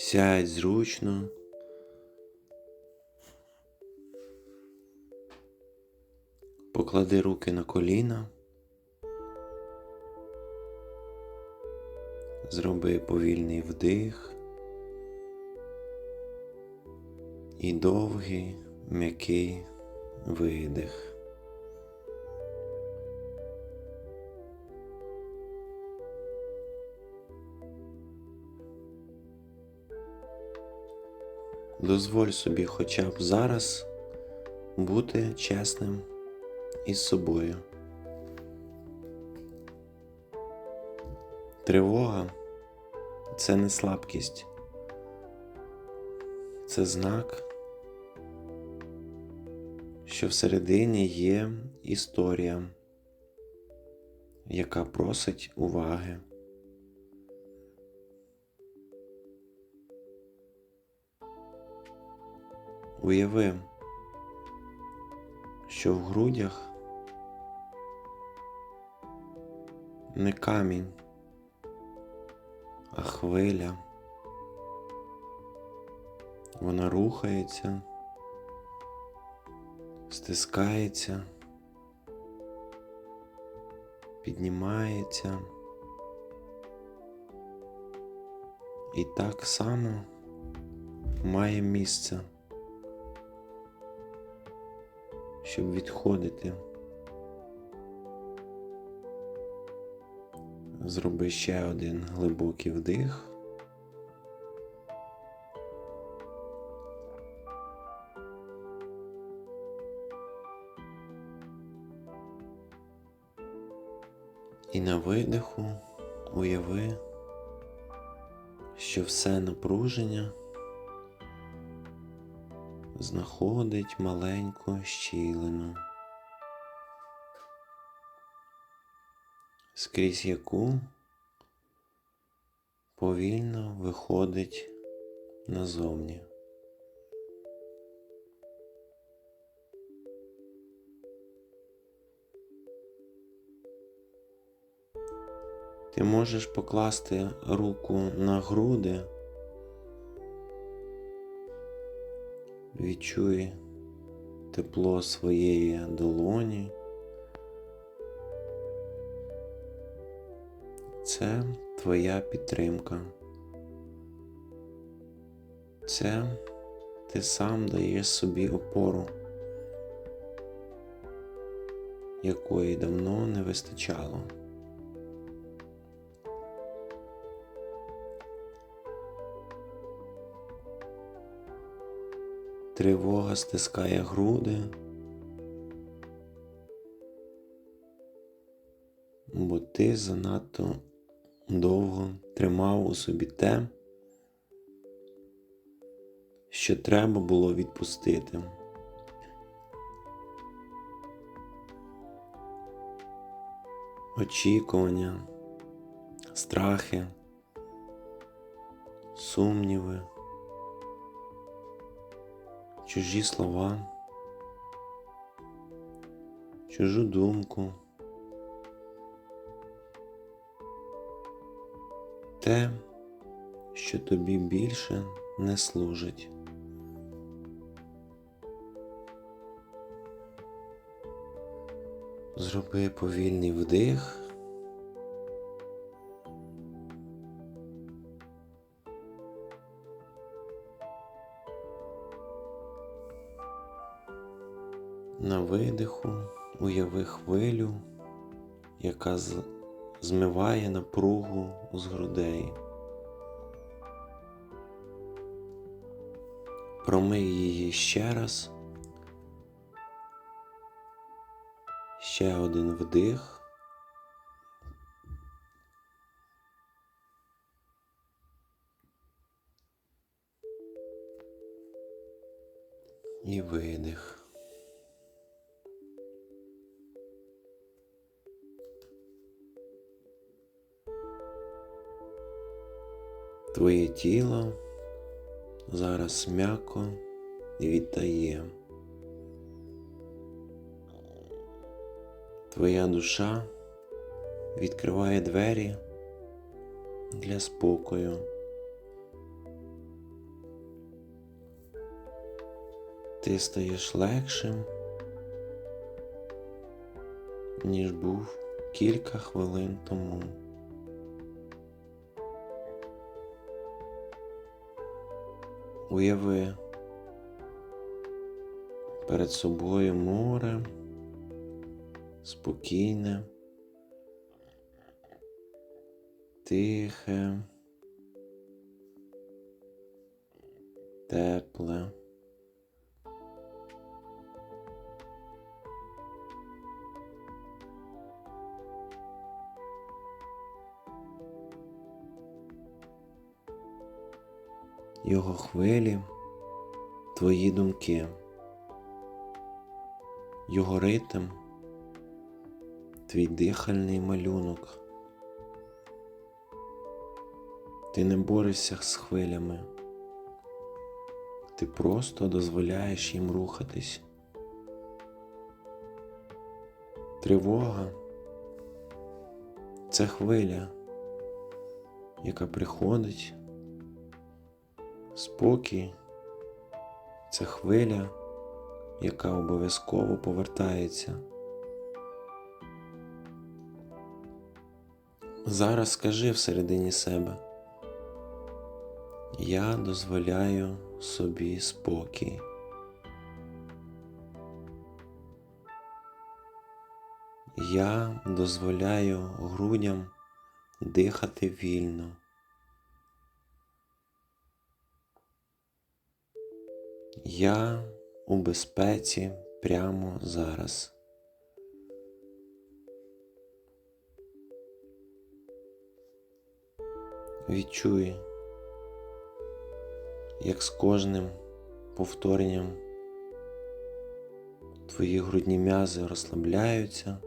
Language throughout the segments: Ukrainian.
Сядь зручно. Поклади руки на коліна. Зроби повільний вдих і довгий м'який видих. Дозволь собі хоча б зараз бути чесним із собою. Тривога це не слабкість, це знак, що всередині є історія, яка просить уваги. Уяви, що в грудях не камінь, а хвиля. Вона рухається, стискається, піднімається. І так само має місце. Щоб відходити. Зроби ще один глибокий вдих. І на видиху уяви, що все напруження знаходить маленьку щілину, скрізь яку повільно виходить назовні. Ти можеш покласти руку на груди. Відчуй тепло своєї долоні. Це твоя підтримка. Це ти сам даєш собі опору, якої давно не вистачало. Тривога стискає груди, бо ти занадто довго тримав у собі те, що треба було відпустити. Очікування, страхи, сумніви чужі слова, чужу думку, те, що тобі більше не служить. Зроби повільний вдих. На видиху уяви хвилю, яка змиває напругу з грудей. Промий її ще раз. Ще один вдих. Твоє тіло зараз м'яко віддає. Твоя душа відкриває двері для спокою. Ти стаєш легшим, ніж був кілька хвилин тому. Уяви перед собою море, спокійне, тихе, тепле. Його хвилі, твої думки, його ритм, твій дихальний малюнок. Ти не борешся з хвилями, ти просто дозволяєш їм рухатись. Тривога це хвиля, яка приходить. Спокій це хвиля, яка обов'язково повертається. Зараз скажи всередині себе, я дозволяю собі спокій. Я дозволяю грудям дихати вільно. Я у безпеці прямо зараз. Відчуй, як з кожним повторенням твої грудні м'язи розслабляються,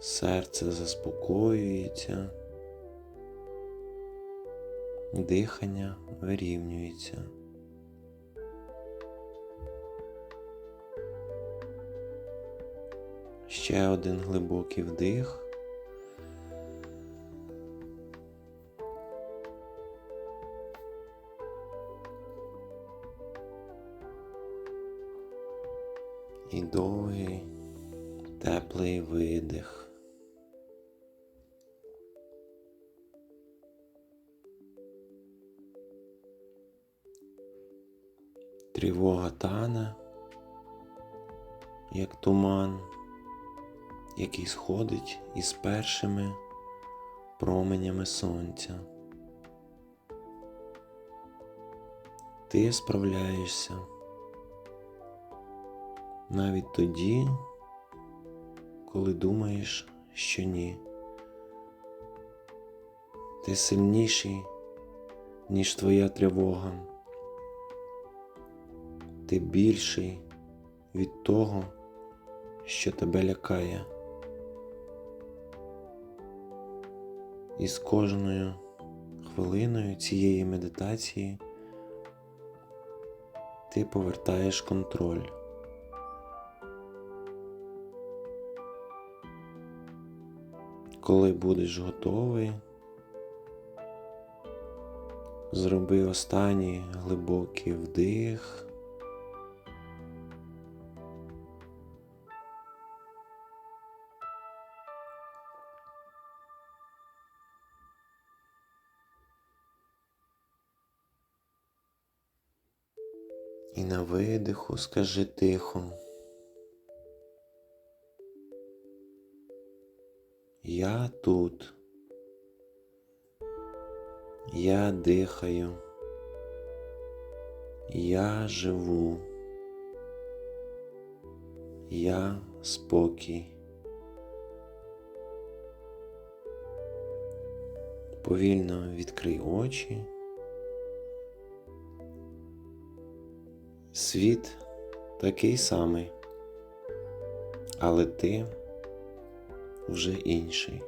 серце заспокоюється, дихання вирівнюється. Ще один глибокий вдих. І довгий теплий видих. Тривога тане, як туман який сходить із першими променями сонця. Ти справляєшся навіть тоді, коли думаєш, що ні. Ти сильніший, ніж твоя тривога. Ти більший від того, що тебе лякає. І з кожною хвилиною цієї медитації ти повертаєш контроль. Коли будеш готовий, зроби останній глибокий вдих. І на видиху скажи тихо. Я тут. Я дихаю. Я живу. Я спокій. Повільно відкрий очі. Світ такий самий, але ти вже інший.